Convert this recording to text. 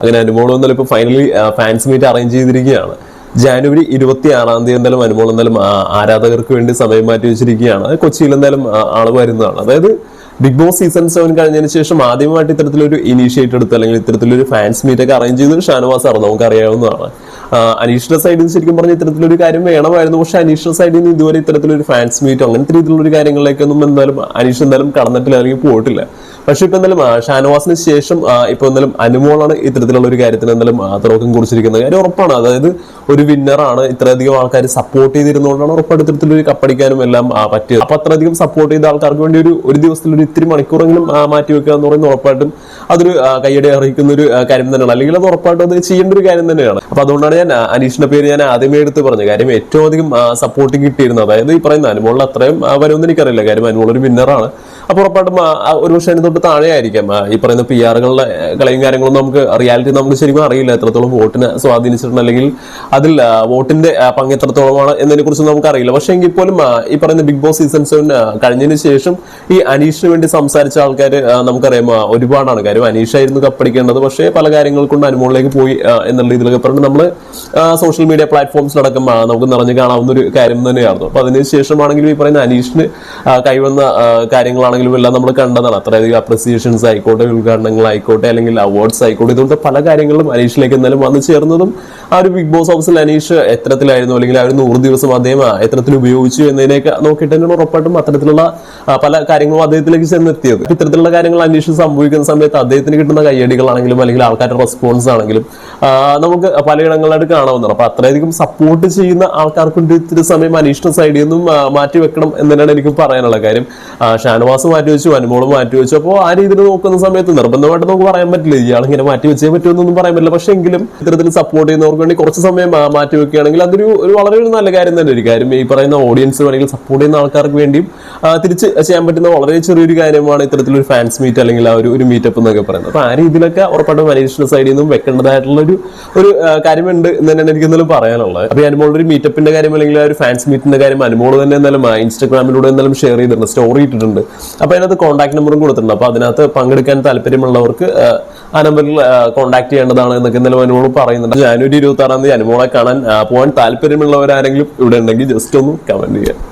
അങ്ങനെ അനുമോൾ എന്നാലും ഇപ്പൊ ഫൈനലി ഫാൻസ് മീറ്റ് അറേഞ്ച് ചെയ്തിരിക്കുകയാണ്. ജാനുവരി ഇരുപത്തി ആറാം തീയതി എന്തായാലും അനുമോൾ എന്തായാലും ആരാധകർക്ക് വേണ്ടി സമയം മാറ്റി വെച്ചിരിക്കുകയാണ്. അത് കൊച്ചിയിൽ എന്തായാലും ആൾ വരുന്നതാണ്. അതായത് ബിഗ് ബോസ് സീസൺ സെവൻ കഴിഞ്ഞതിന് ശേഷം ആദ്യമായിട്ട് ഇത്തരത്തിലൊരു ഇനീഷ്യേറ്റ് എടുത്ത് അല്ലെങ്കിൽ ഇത്തരത്തിലൊരു ഫാൻസ് മീറ്റ് ഒക്കെ അറേഞ്ച് ഷാനവാസ് ആണ് നമുക്ക് അറിയാവുന്നതാണ് അനീഷ്ണ സൈഡിൽ നിന്ന് ശരിക്കും പറഞ്ഞ ഇത്തരത്തിലൊരു കാര്യം വേണമായിരുന്നു. പക്ഷെ അനീഷിന്റെ സൈഡിൽ നിന്ന് ഇതുവരെ ഇത്തരത്തിലൊരു ഫാൻസ് മീറ്റോ അങ്ങനത്തെ രീതിയിലുള്ള കാര്യങ്ങളിലേക്കൊന്നും എന്തായാലും അനീഷ് എന്തായാലും കടന്നിട്ടില്ല അല്ലെങ്കിൽ പോയിട്ടില്ല. പക്ഷെ ഇപ്പൊ എന്തായാലും ഷാനവാസിന് ശേഷം ഇപ്പൊ എന്തായാലും അനുമോളാണ് ഇത്തരത്തിലുള്ള ഒരു കാര്യത്തിന് എന്തായാലും തുറക്കം കുറിച്ചിരിക്കുന്നത്. കാര്യം ഉറപ്പാണ്. അതായത് ഒരു വിന്നറാണ് ഇത്രയധികം ആൾക്കാർ സപ്പോർട്ട് ചെയ്തിരുന്നതുകൊണ്ടാണ് ഉറപ്പായിട്ട് ഇത്തരത്തിലൊരു കപ്പടിക്കാനും എല്ലാം പറ്റിയത്. അപ്പൊ അത്രയധികം സപ്പോർട്ട് ചെയ്ത ആൾക്കാർക്ക് വേണ്ടി ഒരു ഒരു ദിവസത്തിൽ ഒരു ഇത്തിരി മണിക്കൂറെങ്കിലും മാറ്റി വെക്കുക എന്ന് പറയുന്നത് ഉറപ്പായിട്ടും അതൊരു കൈയടി അർഹിക്കുന്ന ഒരു കാര്യം തന്നെയാണ്. അല്ലെങ്കിൽ അത് ഉറപ്പായിട്ടും അത് ചെയ്യേണ്ട ഒരു കാര്യം തന്നെയാണ്. അപ്പൊ അതുകൊണ്ടാണ് ഞാൻ അനീഷിന്റെ പേര് ഞാൻ ആദ്യമേ എടുത്ത് പറഞ്ഞത്. കാര്യം ഏറ്റവും അധികം സപ്പോർട്ട് കിട്ടിയിരുന്നത്. അതായത് ഈ പറയുന്ന അനുമോളിൽ അത്രയും വരുമെന്ന് എനിക്കറിയില്ല. കാര്യം അനുമോൾ ഒരു വിന്നറാണ് അപ്പൊ ഉറപ്പായിട്ടും ആ, ആ, ഒരു പക്ഷേ അതിന് തൊട്ട് താഴെ ആയിരിക്കാം ഈ പറയുന്ന പി ആറുകളുടെ കളയും കാര്യങ്ങളും നമുക്ക് റിയാലിറ്റി നമുക്ക് ശരിക്കും അറിയില്ല. എത്രത്തോളം വോട്ടിനെ സ്വാധീനിച്ചിട്ടുണ്ട് അല്ലെങ്കിൽ അതിൽ വോട്ടിന്റെ പങ്ക് എത്രത്തോളമാണ് എന്നതിനെ കുറിച്ച് നമുക്ക് അറിയില്ല. പക്ഷേ എങ്കിൽ പോലും ഈ പറയുന്ന ബിഗ് ബോസ് സീസൺ സെവൻ കഴിഞ്ഞതിന് ശേഷം ഈ അനീഷിന് വേണ്ടി സംസാരിച്ച ആൾക്കാർ നമുക്കറിയാം ഒരുപാടാണ്. കാര്യം അനീഷായിരുന്നു കപ്പടിക്കേണ്ടത്. പക്ഷേ പല കാര്യങ്ങൾ കൊണ്ട് അനുമോളിലേക്ക് പോയി എന്നുള്ള രീതിയിലൊക്കെ പറഞ്ഞ് നമ്മൾ സോഷ്യൽ മീഡിയ പ്ലാറ്റ്ഫോംസിലടക്കം നമുക്ക് നിറഞ്ഞു കാണാവുന്ന ഒരു കാര്യം തന്നെയായിരുന്നു. അപ്പൊ അതിനുശേഷമാണെങ്കിലും ഈ പറയുന്ന അനീഷിന് കൈവന്ന ആ, കാര്യങ്ങളാണെങ്കിലും എല്ലാം നമ്മൾ കണ്ടതാണ്. അത്രയധികം അപ്രിസിയേഷൻസ് ആയിക്കോട്ടെ ഉദ്ഘാടനങ്ങളായിക്കോട്ടെ അല്ലെങ്കിൽ അവാർഡ്സ് ആയിക്കോട്ടെ ഇതുപോലത്തെ പല കാര്യങ്ങളും അനീഷിലേക്ക് എന്തായാലും വന്നു ചേർന്നതും ആ ഒരു ബിഗ് ബോസ് ഹൗസിൽ അനീഷ് എത്രത്തിലായിരുന്നു അല്ലെങ്കിൽ ആ ഒരു നൂറ് ദിവസം അദ്ദേഹം എത്രത്തിൽ ഉപയോഗിച്ചു എന്നതിനൊക്കെ നോക്കിയിട്ട് തന്നെയാണ് ഉറപ്പായിട്ടും അത്തരത്തിലുള്ള പല കാര്യങ്ങളും അദ്ദേഹത്തിലേക്ക് ചെന്നെത്തിയത്. ഇത്തരത്തിലുള്ള കാര്യങ്ങൾ അന്വേഷിച്ച് സംഭവിക്കുന്ന സമയത്ത് അദ്ദേഹത്തിന് കിട്ടുന്ന കയ്യടികളാണെങ്കിലും അല്ലെങ്കിൽ ആൾക്കാരുടെ റെസ്പോൺസ് ആണെങ്കിലും നമുക്ക് പലയിടങ്ങളിലായിട്ട് കാണാവുന്നതാണ്. അപ്പൊ അത്രയധികം സപ്പോർട്ട് ചെയ്യുന്ന ആൾക്കാർക്ക് ഇത്തിരി സമയം അനീഷിന്റെ സൈഡിൽ നിന്നും മാറ്റി വെക്കണം എന്ന് തന്നെയാണ് എനിക്ക് പറയാനുള്ള കാര്യം. ആ, ഷാനവാസ് മാറ്റി വെച്ചു അനുമോൾ മാറ്റി വെച്ചു അപ്പോൾ ആ രീതിയിൽ നോക്കുന്ന സമയത്ത് നിർബന്ധമായിട്ട് നമുക്ക് പറയാൻ പറ്റില്ല. ഇയാൾ ഇങ്ങനെ മാറ്റി വെച്ചേ പറ്റുമെന്നൊന്നും പറയാൻ പറ്റില്ല. പക്ഷേ എങ്കിലും ഇത്തരത്തിൽ സപ്പോർട്ട് ചെയ്യുന്നവർക്ക് വേണ്ടി കുറച്ച് സമയം മാറ്റി വെക്കുകയാണെങ്കിൽ അതൊരു ഒരു വളരെ ഒരു നല്ല കാര്യം തന്നെ ഒരു കാര്യം. ഈ പറയുന്ന ഓഡിയൻസ് അല്ലെങ്കിൽ സപ്പോർട്ട് ചെയ്യുന്ന ആൾക്കാർക്ക് വേണ്ടിയും തിരിച്ച് ചെയ്യാൻ പറ്റുന്ന വളരെ ചെറിയൊരു കാര്യമാണ് ഇത്തരത്തിലൊരു ഫാൻസ് മീറ്റ് അല്ലെങ്കിൽ ആ ഒരു മീറ്റപ്പ് എന്നൊക്കെ പറയുന്നത്. അപ്പൊ ആ രീതിയിലൊക്കെ ഉറപ്പായിട്ടും മനീഷിന്റെ സൈഡിൽ നിന്നും വെക്കേണ്ടതായിട്ടുള്ള ഒരു ഒരു കാര്യമുണ്ട് എന്ന് തന്നെയാണ് എനിക്ക് എന്തായാലും പറയാനുള്ളത്. അപ്പോൾ അനുമോളുടെ ഒരു മീറ്റപ്പിന്റെ കാര്യം അല്ലെങ്കിൽ ആ ഒരു ഫാൻസ് മീറ്റിന്റെ കാര്യം അനുമോൾ തന്നെ എന്തായാലും ഇൻസ്റ്റാഗ്രാമിലൂടെ എന്തായാലും ഷെയർ ചെയ്തിട്ടുണ്ട് സ്റ്റോറി ഇട്ടിട്ടുണ്ട്. അപ്പൊ അതിനകത്ത് കോൺടാക്ട് നമ്പറും കൊടുത്തിട്ടുണ്ട്. അപ്പോൾ അതിനകത്ത് പങ്കെടുക്കാൻ താല്പര്യമുള്ളവർക്ക് ആ, നമ്പറിൽ കോൺടാക്ട് ചെയ്യേണ്ടതാണ് എന്നൊക്കെ ഇന്നലെ അനുമോൾ പറയുന്നുണ്ട്. ജാനുവരി ഇരുപത്തി ആറാം തീയതി അനുമോളെ കാണാൻ പോകാൻ താല്പര്യമുള്ളവരാരെങ്കിലും ഇവിടെ ഉണ്ടെങ്കിൽ ജസ്റ്റ് ഒന്ന് കമന്റ് ചെയ്യുക